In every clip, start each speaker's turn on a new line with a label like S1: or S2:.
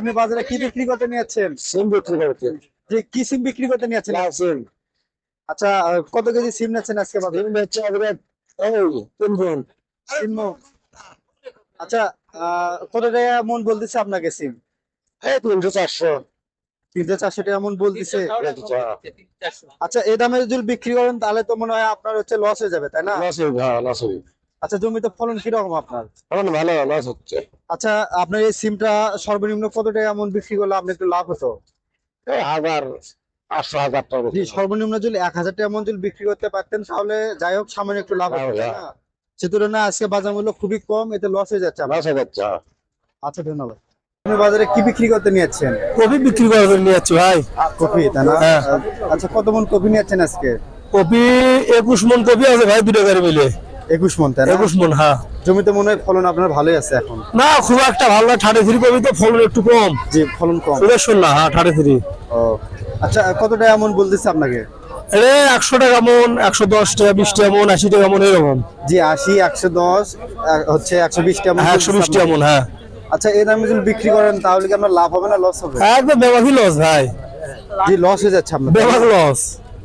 S1: আপনি বাজারে কি বিক্রি করতে নিয়েছেন?
S2: সিম বিক্রি করতে।
S1: যে কি সিম বিক্রি করতে নিয়েছেন?
S2: সিম।
S1: আচ্ছা কত কেজি সিম নিচ্ছেন আজকে বাজারে?
S2: সিম বেচছে একবারে এই তিন গুণ
S1: সিম আচ্ছা কত টাকা মন বলতেছে আপনাকে সিম?
S2: এই তিনশো চারশো।
S1: তিনশো চারশো টাকা মন বলতেছে। আচ্ছা এই দামে যদি বিক্রি করেন তাহলে তো মনে হয় আপনার হচ্ছে লস হয়ে যাবে তাই না?
S2: লস হ্যাঁ লস হবে
S1: আচ্ছা জমিতে ফলন কীরকম আপনার?
S2: এখন ভালো লস হচ্ছে।
S1: আচ্ছা আপনার এই সিমটা সর্বনিম্ন কত টাকা মন বিক্রি করলে আপনি একটু লাভ হতো?
S2: হাজার আটশো হাজার টাকা
S1: সর্বনিম্ন যদি এক হাজার টাকা মন যদি বিক্রি করতে পারতেন তাহলে যাই হোক সামান্য একটু লাভ হতো সে তুলনায় আজকে বাজার মূল্য খুবই কম এতে লস হয়ে যাচ্ছে
S2: লস হয়ে যাচ্ছে
S1: আচ্ছা ধন্যবাদ। আপনি বাজারে কি বিক্রি করতে নিয়েছেন?
S3: কপি বিক্রি ভাই।
S1: কপি তাই না?
S3: হ্যাঁ।
S1: আচ্ছা কত মন কপি নিয়েছেন আজকে?
S3: কপি একুশ মন কপি আছে ভাই দুটো গাড়ি মিলে।
S1: একুশ মন তাই
S3: একুশ মন হ্যাঁ।
S1: জমিতে মনে হয় ফলন আপনার ভালোই আছে এখন?
S3: না খুব একটা ভালো না থার্টি থ্রি কপি তো ফলন একটু কম।
S1: জি ফলন কম।
S3: সুদর্শন না হ্যাঁ থার্টি থ্রি
S1: ও আচ্ছা কত টাকা মন বলতেছে আপনাকে?
S3: এটা একশো টাকা মন একশো দশ টাকা বিশ টাকা মন আশি টাকা মন এরকম।
S1: জি আশি একশো দশ হচ্ছে একশো বিশ টাকা
S3: হ্যাঁ একশো বিশ টাকা মন হ্যাঁ।
S1: আচ্ছা এই দামে যদি বিক্রি করেন তাহলে কি আপনার লাভ হবে না লস হবে?
S3: একদম বেমাকি লস ভাই।
S1: জি লস হয়ে যাচ্ছে আপনার।
S3: বেমাক লস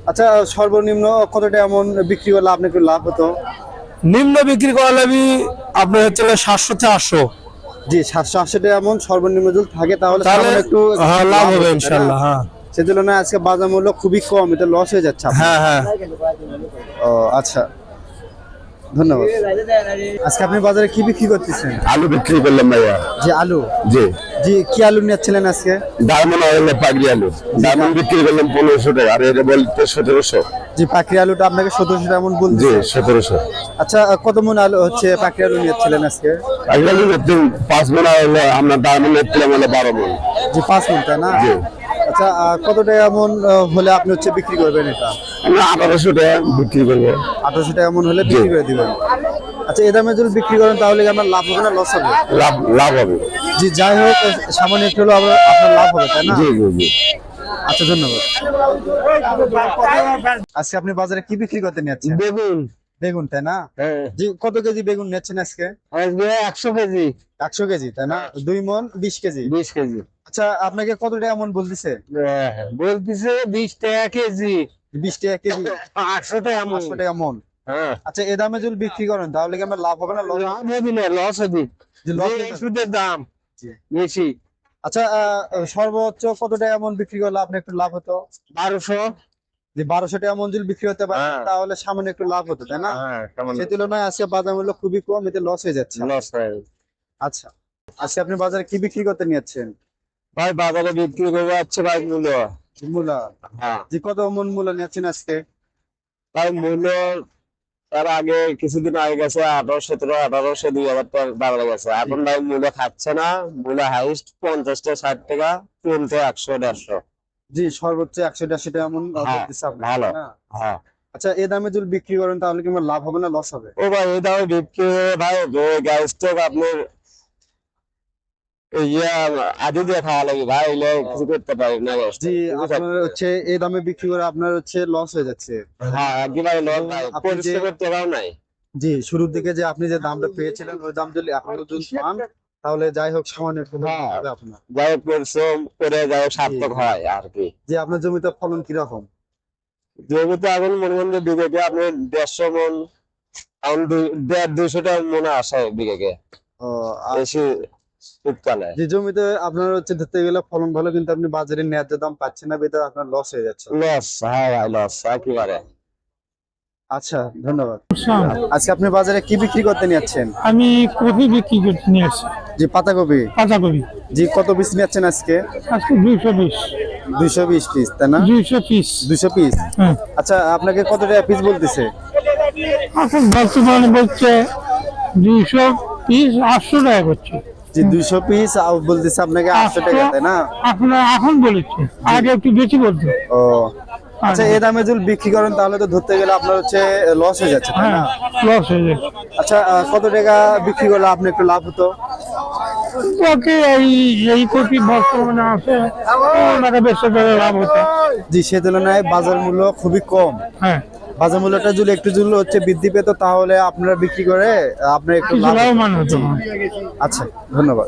S1: আচ্ছা সর্বনিম্ন কত টাকা এমন বিক্রি করলে আপনি একটু লাভ হতো?
S3: নিম্ন বিক্রি করালে আমি আপনার হচ্ছে সাতশো থেকে আটশো।
S1: জি সাতশো আশি টাকা এমন সর্বনিম্ন যদি থাকে তাহলে
S3: তাহলে
S1: একটু
S3: হ্যাঁ লাভ হবে ইনশাল্লাহ হ্যাঁ।
S1: সে তুলনায় আজকে বাজার মূল্য খুবই কম এটা লস হয়ে যাচ্ছে
S3: হ্যাঁ হ্যাঁ।
S1: ও আচ্ছা। ধন্যবাদ। আজকে আপনি বাজারে কি বিক্রি করতেছেন?
S2: আলু বিক্রি করলাম ভাইয়া।
S1: জি আলু।
S2: জি।
S1: জি কি আলু নিচ্ছিলেন আজকে?
S2: ডায়মন্ড অয়েল পাগড়ি আলু। ডায়মন্ড বিক্রি করলাম পনেরোশো টাকা আর এটা বলতে সতেরোশো
S1: জি পাকড়ি আলুটা আপনাকে সতেরোশো টাকা মন
S2: জি
S1: বলছে
S2: সতেরোশো।
S1: আচ্ছা কত মন আলু হচ্ছে পাকড়ি আলু নিচ্ছিলেন আজকে?
S2: পাগড়ি আলু পাঁচ মন হলে আমরা ডায়মন্ড নিচ্ছিলাম হলে বারো মন।
S1: জি পাঁচ মন তাই না?
S2: জি।
S1: আচ্ছা কত টাকা মন হলে আপনি হচ্ছে বিক্রি করবেন এটা?
S2: আমরা আঠারোশো টাকা বিক্রি করব।
S1: আঠারোশো টাকা মন হলে বিক্রি করে দিবেন। আচ্ছা এই দামে যদি বিক্রি করেন তাহলে কি আমার লাভ হবে না? লস হবে?
S2: লাভ লাভ হবে।
S1: জি যাই হোক সামান্য একটু হলেও আপনার লাভ হবে তাই না?
S2: জি জি জি।
S1: আচ্ছা ধন্যবাদ। আজকে আপনি বাজারে কি বিক্রি করতে নিচ্ছেন
S2: বেগুন।
S1: বেগুন তাই না?
S2: হ্যাঁ।
S1: জি কত কেজি বেগুন নিচ্ছেন আজকে?
S2: আজকে একশো কেজি।
S1: একশো কেজি তাই না? দুই মন বিশ কেজি।
S2: বিশ কেজি।
S1: আচ্ছা আপনাকে কত টাকা মন বলতেছে?
S2: বলতেছে বিশ টাকা কেজি।
S1: বিশ টাকা কেজি।
S2: আটশো টাকা।
S1: পাঁচশো টাকা মন।
S2: হ্যাঁ।
S1: আচ্ছা এ দামে যদি বিক্রি করেন তাহলে কি আমার লাভ হবে না লস
S2: লাভ হবে না লস হবে। দাম। বেশি
S1: আচ্ছা সর্বোচ্চ কত টাকা মন বিক্রি করলে আপনি একটু লাভ হতো?
S2: বারোশো।
S1: যে বারোশো টাকা যদি বিক্রি হতে পারে
S2: হ্যাঁ।
S1: তাহলে সামান্য একটু লাভ হতো তাই না?
S2: হ্যাঁ
S1: সে তুলনায় আজকে বাজার মূল্য খুবই কম এতে লস হয়ে যাচ্ছে।
S2: লস হয়
S1: আচ্ছা আজকে আপনি বাজারে কি বিক্রি করতে নিয়েছেন?
S2: ভাই বাজারে বিক্রি করব যাচ্ছে ভাই মূল্য।
S1: মূলা
S2: হ্যাঁ।
S1: কত মন মূল্য নিয়েছেন আজকে?
S2: ভাই মূল্য তার আগে কিছুদিন আগে গেছে আঠারো সতেরো আঠারোশো দুই হাজার টাকা গেছে। এখন ভাই মূল্য খাচ্ছে না মূল্য হাইস্ট পঞ্চাশ টাকা ষাট টাকা কিনতে একশো দেড়শো।
S1: জি সর্বোচ্চ একশো দেড়শো টাকা এমন
S2: হ্যাঁ, ভালো। হ্যাঁ।
S1: আচ্ছা এই দামে যদি বিক্রি করেন তাহলে কি লাভ হবে না লস হবে?
S2: ও ভাই এই দামে বিক্রি ভাই গ্যাস স্টোভ আপনার
S1: হচ্ছে এই দামে বিক্রি করে আপনার হচ্ছে লস হয়ে যাচ্ছে।
S2: হ্যাঁ
S1: জি শুরুর দিকে যে আপনি যে দামটা পেয়েছিলেন ওই দাম যদি এখন যদি পান তাহলে যাই হোক সামান্য
S2: হ্যাঁ।
S1: আপনার।
S2: যাই হোক পরিশ্রম করে যাই হোক সার্থক। হয় আর কি।
S1: যে আপনার জমিতে ফলন কীরকম?
S2: জমিতে এখন মনে মনে বিঘেকে আপনি দেড়শো মন এখন দেড় দুইশো টাকা মনে আসে বিঘেকে। বেশি শীতকালে।
S1: যে জমিতে আপনার হচ্ছে ধরতে গেলে ফলন ভালো কিন্তু আপনি বাজারে ন্যায্য দাম পাচ্ছেন না বেতন আপনার লস হয়ে যাচ্ছে।
S2: লস হ্যাঁ ভাই লস একেবারে।
S1: আচ্ছা ধন্যবাদ। আজকে আপনি বাজারে কি বিক্রি করতে নিচ্ছেন
S4: আমি কপি বিক্রি করতে নিয়ে আসছি।
S1: জি পাতাকপি?
S4: পাতাকপি।
S1: জি কত পিস নিচ্ছেন আজকে?
S4: আজকে দুইশো বিশ।
S1: দুইশো বিশ পিস তাই না?
S4: দুইশো পিস।
S1: দুইশো পিস
S4: হ্যাঁ।
S1: আচ্ছা আপনাকে কত টাকা পিস বলতেছে?
S4: বর্তমানে বলছে দুইশো পিস আটশো টাকা করছে।
S1: যে দুইশো পিস বলতেছে আপনাকে আটশো টাকা তাই না?
S4: আপনার এখন বলেছে আগে একটু বেশি বলতো।
S1: ও আচ্ছা এই দামে যদি বিক্রি করেন তাহলে তো ধরতে গেলে আপনার হচ্ছে লস হয়ে যাচ্ছে তাই
S4: হ্যাঁ
S1: না
S4: লস হয়ে যায়
S1: আচ্ছা কত টাকা বিক্রি করলে আপনি একটু লাভ হতো?
S4: ওকে এই এই কপি বর্তমানে আছে ওনারা বেশি করে লাভ হতো।
S1: জি সে তুলনায় বাজার মূল্য খুবই কম।
S4: হ্যাঁ।
S1: বাজার মূল্যটা যদি একটু যদি হচ্ছে বৃদ্ধি পেত তাহলে আপনারা বিক্রি করে আপনার একটু লাভ আচ্ছা ধন্যবাদ।